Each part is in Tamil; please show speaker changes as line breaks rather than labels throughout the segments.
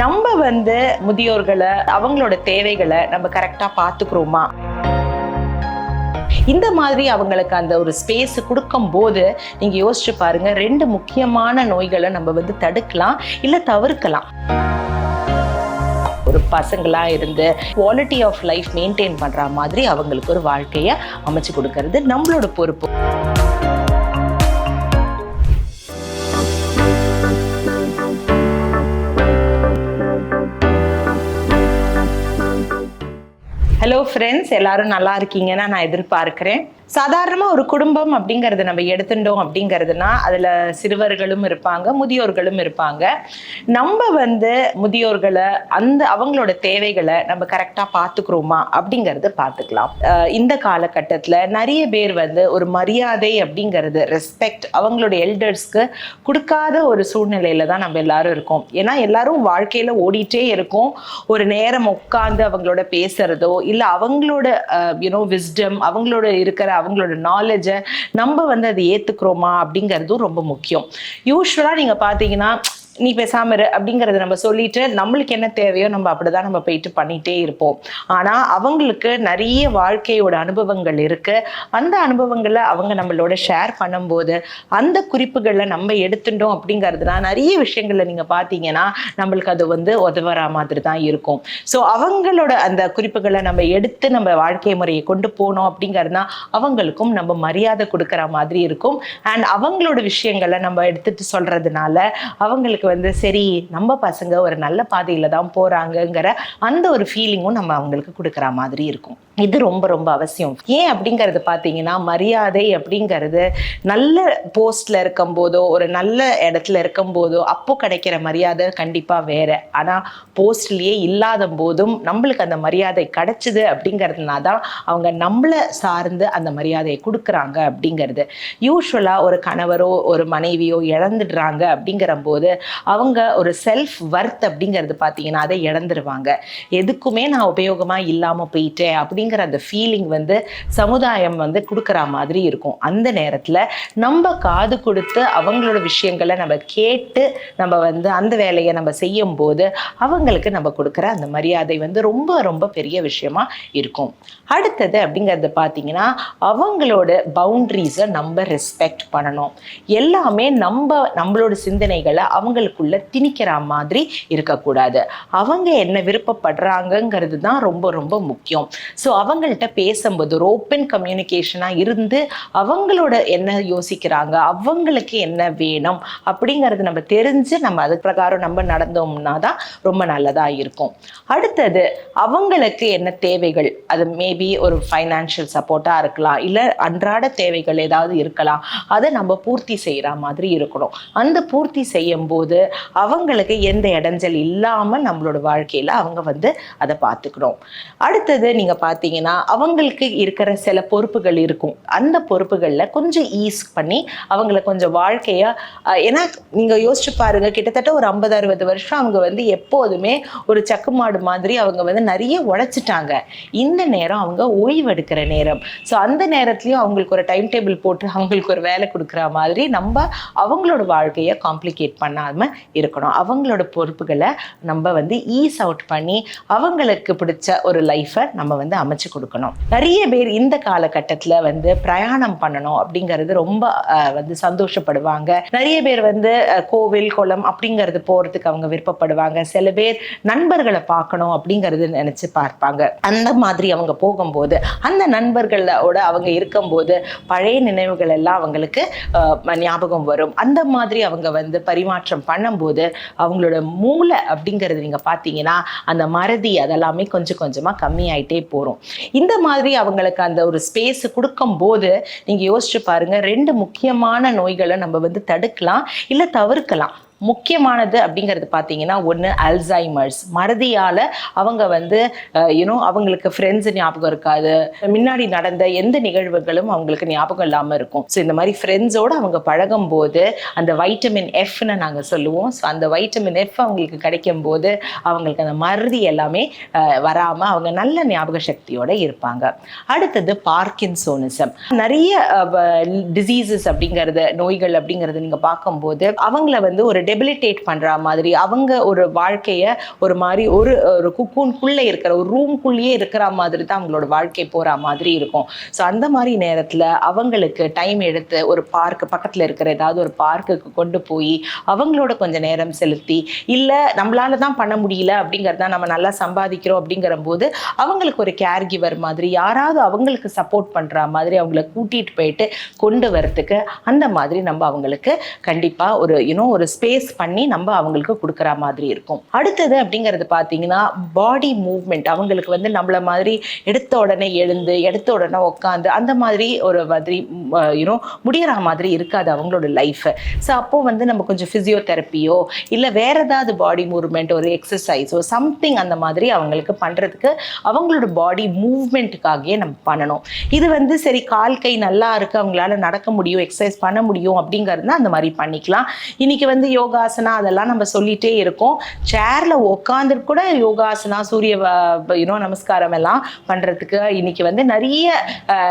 நம்ம வந்து முதியோர்களை அவங்களோட தேவைகளை நம்ம கரெக்டாக பார்த்துக்கிறோமா? இந்த மாதிரி அவங்களுக்கு அந்த ஒரு ஸ்பேஸ் கொடுக்கும் போது நீங்க யோசிச்சு பாருங்க ரெண்டு முக்கியமான நோய்களை நம்ம வந்து தடுக்கலாம் இல்ல தவிர்க்கலாம். ஒரு பசங்களா இருந்து குவாலிட்டி ஆஃப் லைஃப் மெயின்டைன் பண்ற மாதிரி அவங்களுக்கு ஒரு வாழ்க்கையை அமைச்சு கொடுக்கறது நம்மளோட பொறுப்பு. ஹலோ ஃப்ரெண்ட்ஸ் எல்லாரும் நல்லா இருக்கீங்கன்னா நான் எதிர்பார்க்குறேன். சாதாரணமாக ஒரு குடும்பம் அப்படிங்கிறத நம்ம எடுத்துட்டோம் அப்படிங்கிறதுனா அதில் சிறுவர்களும் இருப்பாங்க முதியோர்களும் இருப்பாங்க. நம்ம வந்து முதியோர்களை அந்த அவங்களோட தேவைகளை நம்ம கரெக்டாக பார்த்துக்கிறோமா அப்படிங்கிறது பார்த்துக்கலாம். இந்த காலகட்டத்தில் நிறைய பேர் வந்து ஒரு மரியாதை அப்படிங்கிறது ரெஸ்பெக்ட் அவங்களோட எல்டர்ஸ்க்கு கொடுக்காத ஒரு சூழ்நிலையில தான் நம்ம எல்லாரும் இருக்கோம். ஏன்னா எல்லாரும் வாழ்க்கையில் ஓடிட்டே இருக்கோம். ஒரு நேரம் உட்காந்து அவங்களோட பேசுறதோ இல்லை அவங்களோட யூனோ விஸ்டம் அவங்களோட இருக்கிற அவங்களோட நாலேஜை நம்ம வந்து அதை ஏற்றுக்கிறோமா அப்படிங்கிறதும் ரொம்ப முக்கியம். யூஸ்வலாக நீங்கள் பார்த்தீங்கன்னா நீ பேசாம இரு அப்படிங்கறத நம்ம சொல்லிட்டு நம்மளுக்கு என்ன தேவையோ நம்ம அப்படிதான் நம்ம போயிட்டு பண்ணிட்டே இருப்போம். ஆனா அவங்களுக்கு நிறைய வாழ்க்கையோட அனுபவங்கள் இருக்கு. அந்த அனுபவங்களை அவங்க நம்மளோட ஷேர் பண்ணும்போது அந்த குறிப்புகளை நம்ம எடுத்துட்டோம் அப்படிங்கிறதுனா நிறைய விஷயங்கள்ல நீங்க பார்த்தீங்கன்னா நம்மளுக்கு அது வந்து உதவுற மாதிரி தான் இருக்கும். ஸோ அவங்களோட அந்த குறிப்புகளை நம்ம எடுத்து நம்ம வாழ்க்கை முறையை கொண்டு போனோம் அப்படிங்கிறதுனா அவங்களுக்கும் நம்ம மரியாதை கொடுக்குற மாதிரி இருக்கும். அண்ட் அவங்களோட விஷயங்களை நம்ம எடுத்துட்டு சொல்றதுனால அவங்களுக்கு வந்து சரி நம்ம பசங்க ஒரு நல்ல பாதையில தான் போறாங்கங்கிற அந்த ஒரு ஃபீலிங்கும் நம்ம அவங்களுக்கு கொடுக்குற மாதிரி இருக்கும். இது ரொம்ப ரொம்ப அவசியம். ஏன் அப்படிங்கிறது பார்த்தீங்கன்னா மரியாதை அப்படிங்கிறது நல்ல போஸ்ட்ல இருக்கும் போதோ ஒரு நல்ல இடத்துல இருக்கும் போதோ அப்போ கிடைக்கிற மரியாதை கண்டிப்பா வேற. ஆனா போஸ்ட்லயே இல்லாத போதும் நம்மளுக்கு அந்த மரியாதை கிடைச்சது அப்படிங்கிறதுனால தான் அவங்க நம்மளை சார்ந்து அந்த மரியாதையை கொடுக்குறாங்க அப்படிங்கிறது. யூஸ்வலா ஒரு கணவரோ ஒரு மனைவியோ இழந்துடுறாங்க அப்படிங்கிற போது அவங்க ஒரு செல்ஃப் வர்த் அப்படிங்கிறது பார்த்தீங்கன்னா அதை இழந்துருவாங்க. எதுக்குமே நான் உபயோகமாக இல்லாமல் போயிட்டேன் அப்படிங்கிற அந்த ஃபீலிங் வந்து சமுதாயம் வந்து கொடுக்குற மாதிரி இருக்கும். அந்த நேரத்தில் நம்ம காது கொடுத்து அவங்களோட விஷயங்களை நம்ம கேட்டு நம்ம வந்து அந்த வேலையை நம்ம செய்யும் போது அவங்களுக்கு நம்ம கொடுக்குற அந்த மரியாதை வந்து ரொம்ப ரொம்ப பெரிய விஷயமா இருக்கும். அடுத்தது அப்படிங்கிறது பார்த்தீங்கன்னா அவங்களோட பவுண்ட்ரிஸை நம்ம ரெஸ்பெக்ட் பண்ணணும். எல்லாமே நம்ம நம்மளோட சிந்தனைகளை அவங்களுக்குள்ள திணிக்கிற மாதிரி இருக்கக்கூடாது. அவங்க என்ன விருப்பப்படுறாங்கங்கிறது தான் ரொம்ப ரொம்ப முக்கியம். ஸோ அவங்கள்ட்ட பேசும்போது ஒரு ஓப்பன் கம்யூனிகேஷனாக இருந்து அவங்களோட என்ன யோசிக்கிறாங்க அவங்களுக்கு என்ன வேணும் அப்படிங்கிறது நம்ம தெரிஞ்சு நம்ம அது பிரகாரம் நம்ம நடந்தோம்னா தான் ரொம்ப நல்லதாக இருக்கும். அடுத்தது அவங்களுக்கு என்ன தேவைகள்? அது மேபி ஒரு ஃபைனான்ஷியல் சப்போர்ட்டாக இருக்கலாம் இல்லை அன்றாட தேவைகள் ஏதாவது இருக்கலாம். அதை நம்ம பூர்த்தி செய்கிற மாதிரி இருக்கணும். அந்த பூர்த்தி செய்யும் போது அவங்களுக்கு எந்த இடைஞ்சல் இல்லாமல் நம்மளோட வாழ்க்கையில் அவங்க வந்து அதை பார்த்துக்கணும். அடுத்தது நீங்கள் பார்த்தீங்கன்னா அவங்களுக்கு இருக்கிற சில பொறுப்புகள் இருக்கும். அந்த பொறுப்புகளில் கொஞ்சம் ஈஸ் பண்ணி அவங்கள கொஞ்சம் வாழ்க்கையை ஏன்னா நீங்கள் யோசிச்சு பாருங்க கிட்டத்தட்ட ஒரு ஐம்பது அறுபது வருஷம் அவங்க வந்து எப்போதுமே ஒரு சக்குமாடு மாதிரி அவங்க வந்து நிறைய உழைச்சிட்டாங்க. இந்த நேரம் அவங்க ஓய்வெடுக்கிற நேரம். ஸோ அந்த நேரத்துலையும் அவங்களுக்கு ஒரு டைம் டேபிள் போட்டு அவங்களுக்கு ஒரு வேலை கொடுக்குற மாதிரி நம்ம அவங்களோட வாழ்க்கையை காம்ப்ளிகேட் பண்ணாமல் இருக்கணும். அவங்களோட பொறுப்புகளை நம்ம வந்து ஈஸ் அவுட் பண்ணி அவங்களுக்கு பிடிச்ச ஒரு லைஃப்பை நம்ம வந்து அமைச்சு கொடுக்கணும். நிறைய பேர் இந்த காலகட்டத்தில் வந்து பிரயாணம் பண்ணணும் அப்படிங்கிறது ரொம்ப வந்து சந்தோஷப்படுவாங்க. நிறைய பேர் வந்து கோவில் குளம் அப்படிங்கிறது போகிறதுக்கு அவங்க விருப்பப்படுவாங்க. சில பேர் நண்பர்களை பார்க்கணும் அப்படிங்கிறது நினச்சி பார்ப்பாங்க. அந்த மாதிரி அவங்க போகும்போது அந்த நண்பர்களோட அவங்க இருக்கும்போது பழைய நினைவுகள் எல்லாம் அவங்களுக்கு ஞாபகம் வரும். அந்த மாதிரி அவங்க வந்து பரிமாற்றம் பண்ணும்போது அவங்களோட மூளை அப்படிங்கிறது நீங்கள் பார்த்தீங்கன்னா அந்த மறதி அதெல்லாமே கொஞ்சம் கொஞ்சமாக கம்மியாயிட்டே போகிறோம் இந்த மாதிரி அவங்களுக்கு அந்த ஒரு ஸ்பேஸ் கொடுக்கும்போது நீங்கள் யோசிச்சு பாருங்க ரெண்டு முக்கியமான நோய்களை நம்ம வந்து தடுக்கலாம் இல்லை தவிர்க்கலாம். முக்கியமானது அப்படிங்கிறது பார்த்தீங்கன்னா ஒன்று அல்சைமர்ஸ் மறதியால் அவங்க வந்து யூனோ அவங்களுக்கு ஃப்ரெண்ட்ஸ் ஞாபகம் இருக்காது. முன்னாடி நடந்த எந்த நிகழ்வுகளும் அவங்களுக்கு ஞாபகம் இல்லாமல் இருக்கும். ஸோ இந்த மாதிரி ஃப்ரெண்ட்ஸோடு அவங்க பழகும் போது அந்த வைட்டமின் எஃப்னு நாங்கள் சொல்லுவோம். ஸோ அந்த வைட்டமின் எஃப் அவங்களுக்கு கிடைக்கும் போது அவங்களுக்கு அந்த மறதி எல்லாமே வராமல் அவங்க நல்ல ஞாபக சக்தியோடு இருப்பாங்க. அடுத்தது பார்க்கின்சோனிசம் நிறைய டிசீசஸ் அப்படிங்கிறது நோய்கள் அப்படிங்கிறது நீங்கள் பார்க்கும்போது அவங்கள வந்து ஒரு டெபிலிட்டேட் பண்ற மாதிரி அவங்க ஒரு வாழ்க்கைய ஒரு மாதிரி ஒரு ஒரு குக்கூன்குள்ளே இருக்கிற ஒரு ரூம்குள்ளேயே இருக்கிற மாதிரி தான் அவங்களோட வாழ்க்கை போற மாதிரி இருக்கும். ஸோ அந்த மாதிரி நேரத்துல அவங்களுக்கு டைம் எடுத்து ஒரு பார்க் பக்கத்துல இருக்கிற ஏதாவது ஒரு பார்க்குக்கு கொண்டு போய் அவங்களோட கொஞ்சம் நேரம் செலுத்தி இல்லை நம்மளால தான் பண்ண முடியல அப்படிங்கிறத நம்ம நல்லா சம்பாதிக்கிறோம் அப்படிங்கிற போது அவங்களுக்கு ஒரு கேர் கிவர் மாதிரி யாராவது அவங்களுக்கு சப்போர்ட் பண்ற மாதிரி அவங்கள கூட்டிட்டு போயிட்டு கொண்டு வரத்துக்கு அந்த மாதிரி நம்ம அவங்களுக்கு கண்டிப்பா ஒரு யூனோ ஒரு ஸ்பேஸ் பண்ணி நம்ம அவங்களுக்கு கொடுக்குற மாதிரி இருக்கும். அடுத்தது அப்படிங்கிறது பார்த்தீங்கன்னா பாடி மூவ்மெண்ட் அவங்களுக்கு வந்து நம்மள மாதிரி எடுத்த உடனே எழுந்து எடுத்த உடனே உட்காந்து அந்த மாதிரி ஒரு மாதிரி யூனோ முடிகிற மாதிரி இருக்காது அவங்களோட லைஃப் ஸோ அப்போ வந்து நம்ம கொஞ்சம் ஃபிசியோதெரப்பியோ இல்லை வேற ஏதாவது பாடி மூவ்மெண்ட் ஒரு எக்ஸசைஸோ சம்திங் அந்த மாதிரி அவங்களுக்கு பண்ணுறதுக்கு அவங்களோட பாடி மூவ்மெண்ட்டுக்காகவே நம்ம பண்ணணும். இது வந்து சரி கால் கை நல்லா இருக்கு அவங்களால நடக்க முடியும் எக்ஸசைஸ் பண்ண முடியும் அப்படிங்கிறது அந்த மாதிரி பண்ணிக்கலாம். இன்னைக்கு வந்து யோகா யோகாசனா அதெல்லாம் நம்ம சொல்லிட்டே இருக்கோம். சேர்ல உட்காந்து கூட யோகாசனா சூரிய யூனோ நமஸ்காரம் எல்லாம் பண்றதுக்கு இன்னைக்கு வந்து நிறைய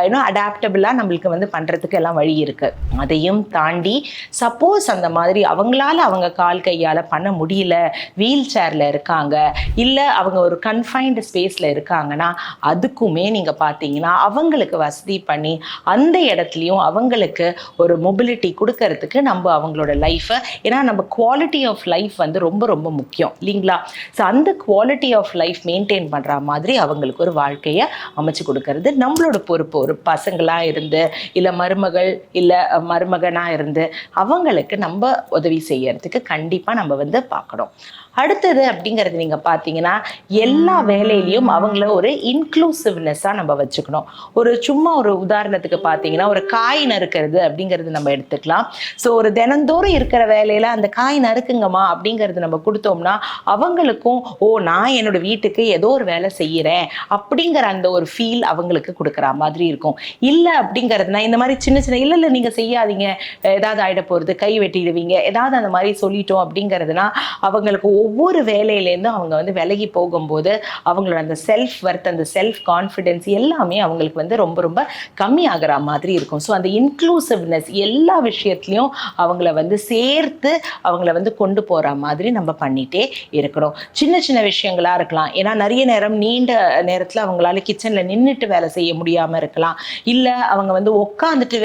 யூனோ அடாப்டபிளா நம்மளுக்கு வந்து பண்றதுக்கு எல்லாம் வழி இருக்கு. அதையும் தாண்டி சப்போஸ் அந்த மாதிரி அவங்களால அவங்க கால் கையால பண்ண முடியல வீல் சேர்ல இருக்காங்க இல்ல அவங்க ஒரு கன்ஃபைன்டு ஸ்பேஸ்ல இருக்காங்கன்னா அதுக்குமே நீங்க பார்த்தீங்கன்னா அவங்களுக்கு வசதி பண்ணி அந்த இடத்துலையும் அவங்களுக்கு ஒரு மொபிலிட்டி கொடுக்கறதுக்கு நம்ம அவங்களோட லைஃப்பை ஏன்னா நம்ம குவாலிட்டி ஆஃப் லைஃப் வந்து ரொம்ப ரொம்ப முக்கியம். இல்லைங்களா? ஸோ அந்த குவாலிட்டி ஆஃப் லைஃப் மெயின்டைன் பண்ணுற மாதிரி அவங்களுக்கு ஒரு வாழ்க்கையை அமைச்சு கொடுக்கறது நம்மளோட பொறுப்பு. ஒரு பசங்களாக இருந்து இல்லை மருமகள் இல்லை மருமகனாக இருந்து அவங்களுக்கு நம்ம உதவி செய்யறதுக்கு கண்டிப்பாக நம்ம வந்து பார்க்கணும். அடுத்தது அப்படிங்கிறது நீங்கள் பார்த்தீங்கன்னா எல்லா வேலையிலையும் அவங்கள ஒரு இன்க்ளூசிவ்னஸ்ஸாக நம்ம வச்சுக்கணும். ஒரு சும்மா ஒரு உதாரணத்துக்கு பார்த்தீங்கன்னா ஒரு காய் நறுக்கிறது அப்படிங்கிறது நம்ம எடுத்துக்கலாம். ஸோ ஒரு தினந்தோறும் இருக்கிற வேலையில் அந்த காய் நறுக்குங்கம்மா அப்படிங்கிறது நம்ம கொடுத்தோம்னா அவங்களுக்கும் ஓ நான் என்னோட வீட்டுக்கு ஏதோ ஒரு வேலை செய்கிறேன் அப்படிங்கிற அந்த ஒரு ஃபீல் அவங்களுக்கு கொடுக்குற மாதிரி இருக்கும். இல்லை அப்படிங்கிறதுனா இந்த மாதிரி சின்ன சின்ன இல்லை இல்லை நீங்கள் செய்யாதீங்க. ஏதாவது ஆகிட போகிறது கை வெட்டிடுவீங்க. ஏதாவது அந்த மாதிரி சொல்லிட்டோம் அப்படிங்கிறதுனா அவங்களுக்கு ஒவ்வொரு வேலையிலேருந்தும் அவங்க வந்து விலகி போகும்போது அவங்களோட அந்த செல்ஃப் ஒர்த் அந்த செல்ஃப் கான்ஃபிடென்ஸ் எல்லாமே அவங்களுக்கு வந்து ரொம்ப ரொம்ப கம்மியாகிற மாதிரி இருக்கும். ஸோ அந்த இன்க்ளூசிவ்னஸ் எல்லா விஷயத்துலையும் அவங்கள வந்து சேர்த்து அவங்கள வந்து கொண்டு போகிற மாதிரி நம்ம பண்ணிகிட்டே இருக்கணும். சின்ன சின்ன விஷயங்களாக இருக்கலாம். ஏன்னா நிறைய நேரம் நீண்ட நேரத்தில் அவங்களால கிச்சனில் நின்றுட்டு வேலை செய்ய முடியாமல் இருக்கலாம். இல்லை அவங்க வந்து உட்காந்துட்டு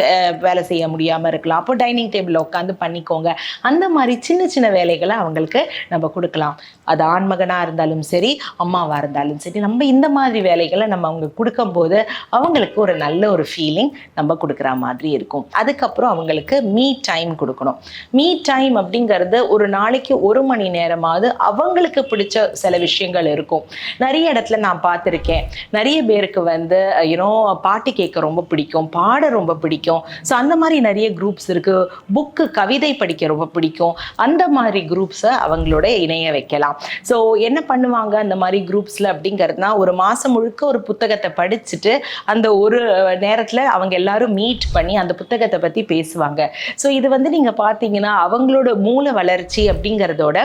வேலை செய்ய முடியாமல் இருக்கலாம். அப்போ டைனிங் டேபிளில் உட்காந்து பண்ணிக்கோங்க. அந்த மாதிரி சின்ன சின்ன வேலைகளை அவங்களுக்கு நம்ம கொடுக்கலாம். அது ஆண்மகனாக இருந்தாலும் சரி அம்மாவாக இருந்தாலும் சரி நம்ம இந்த மாதிரி வேலைகளை நம்ம அவங்க கொடுக்கும்போது அவங்களுக்கு ஒரு நல்ல ஒரு ஃபீலிங் நம்ம கொடுக்குற மாதிரி இருக்கும். அதுக்கப்புறம் அவங்களுக்கு மீ டைம் கொடுக்கணும். மீ டைம் அப்படிங்கிறது ஒரு நாளைக்கு ஒரு மணி நேரமாவது அவங்களுக்கு பிடிச்ச சில விஷயங்கள் இருக்கும். நிறைய இடத்துல நான் பார்த்துருக்கேன். நிறைய பேருக்கு வந்து யூனோ பாட்டு கேட்க ரொம்ப பிடிக்கும் பாட ரொம்ப பிடிக்கும். ஸோ அந்த மாதிரி நிறைய குரூப்ஸ் இருக்குது புக்கு கவிதை படிக்க ரொம்ப பிடிக்கும். அந்த மாதிரி குரூப்ஸை அவங்களோட இணைய வைக்கலாம். ஸோ என்ன பண்ணுவாங்க அந்த மாதிரி குரூப்ஸில் அப்படிங்கிறதுனா ஒரு மாதம் முழுக்க ஒரு புத்தகத்தை படிச்சுட்டு அந்த ஒரு நேரத்தில் அவங்க எல்லாரும் மீட் பண்ணி அந்த புத்தகத்தை பற்றி பேசுவாங்க. ஸோ இது வந்து நீங்கள் பார்த்தீங்கன்னா அவங்களோட மூல வளர்ச்சி அப்படிங்கிறதோட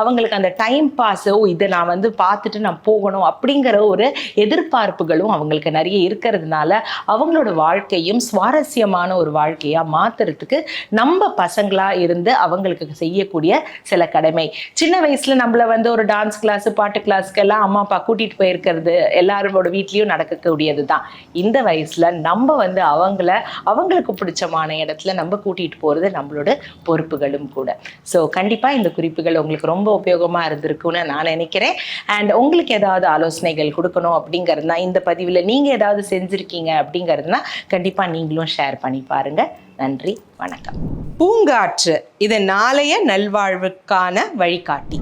அவங்களுக்கு அந்த டைம் பாஸோ இதை நான் வந்து பார்த்துட்டு நான் போகணும் அப்படிங்கிற ஒரு எதிர்பார்ப்புகளும் அவங்களுக்கு நிறைய இருக்கிறதுனால அவங்களோட வாழ்க்கையும் சுவாரஸ்யமான ஒரு வாழ்க்கையாக மாற்றுறதுக்கு நம்ம பசங்களாக இருந்து அவங்களுக்கு செய்யக்கூடிய சில கடமை. சின்ன வயசில் நம்மளை வந்து ஒரு டான்ஸ் கிளாஸ் பாட்டு கிளாஸ்க்கு எல்லாம் அம்மா அப்பா கூட்டிகிட்டு போயிருக்கிறது எல்லாரோட வீட்லேயும் நடக்கக்கூடியது தான். இந்த வயசில் நம்ம வந்து அவங்கள அவங்களுக்கு பிடிச்சமான இடத்துல நம்ம கூட்டிகிட்டு போகிறது நம்மளோட பொறுப்புகளும் கூட. ஸோ கண்டிப்பாக இந்த குறிப்புகள் உங்களுக்கு ரொம்ப உபயோகமாக இருந்திருக்கும்னு நான் நினைக்கிறேன். அண்ட் உங்களுக்கு ஏதாவது ஆலோசனைகள் கொடுக்கணும் அப்படிங்கிறதுனா இந்த பதிவில் நீங்கள் ஏதாவது செஞ்சுருக்கீங்க அப்படிங்கிறதுனா கண்டிப்பாக நீங்களும் ஷேர் பண்ணி பாருங்கள் நன்றி வணக்கம். பூங்காற்று இது நாளைய நல்வாழ்வுக்கான வழிகாட்டி.